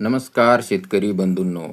नमस्कार शेतकरी बंधूंनो.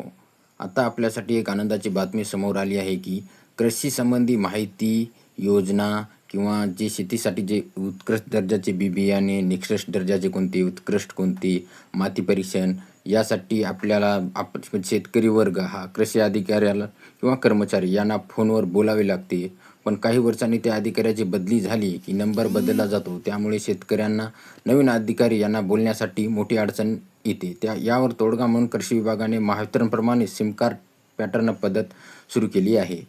आता आपल्यासाठी एक आनंदाची बातमी समोर आली आहे की कृषी संबंधी माहिती योजना किंवा जे शेतीसाठी जे उत्कृष्ट दर्जाचे बी बियाणे निकृष्ट दर्जाचे कोणते उत्कृष्ट कोणते माती परीक्षण यासाठी आपल्याला आप शेतकरी वर्ग हा कृषी अधिकाऱ्याला किंवा कर्मचारी यांना फोनवर बोलावे लागते. पण काही वर्षांनी त्या अधिकाऱ्याची बदली झाली की नंबर बदलला जातो. त्यामुळे शेतकऱ्यांना नवीन अधिकारी यांना बोलण्यासाठी मोठी अडचण येते त्या यावर तोडगा म्हणून कृषी विभागाने महावितरणप्रमाणे सिमकार्ड पॅटर्न पद्धत सुरू केली आहे.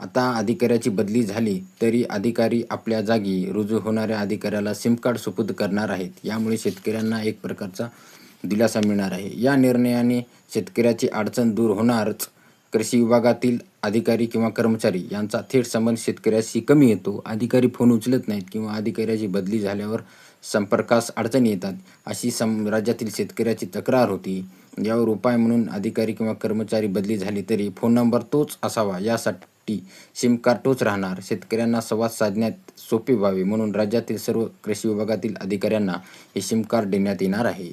आता अधिकाऱ्याची बदली झाली तरी अधिकारी आपल्या जागी रुजू होणाऱ्या अधिकाऱ्याला सिमकार्ड सुपूर्द करणार आहेत. यामुळे शेतकऱ्यांना एक प्रकारचा दिलासा मिळणार आहे. या निर्णयाने शेतकऱ्याची अडचण दूर होणारच. कृषी विभागातील अधिकारी किंवा कर्मचारी यांचा थेट संबंध शेतकऱ्याशी कमी येतो. अधिकारी फोन उचलत नाहीत किंवा अधिकाऱ्याची बदली झाल्यावर संपर्कास अडचणी येतात अशी सम राज्यातील शेतकऱ्याची तक्रार होती. यावर उपाय म्हणून अधिकारी किंवा कर्मचारी बदली झाली तरी फोन नंबर तोच असावा यासाठी सिम कार्ड तोच राहणार. शेतकऱ्यांना संवाद साधण्यात सोपे व्हावे म्हणून राज्यातील सर्व कृषी विभागातील अधिकाऱ्यांना हे सिम कार्ड देण्यात येणार आहे.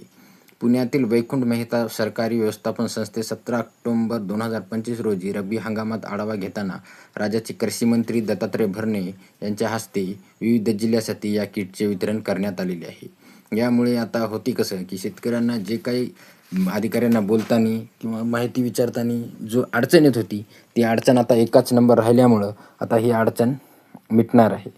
पुण्यातील वैकुंठ मेहता सरकारी व्यवस्थापन संस्थे सतरा ऑक्टोंबर दोन हजार पंचवीस रोजी रब्बी हंगामात आढावा घेताना राज्याचे कृषी मंत्री दत्तात्रय भरणे यांच्या हस्ते विविध जिल्ह्यासाठी या किटचे वितरण करण्यात आलेले आहे. यामुळे आता होती कसं की शेतकऱ्यांना जे काही अधिकाऱ्यांना बोलताना किंवा माहिती विचारताना जो अडचण येत होती ती अडचण आता एकाच नंबर राहिल्यामुळं आता ही अडचण मिटणार आहे.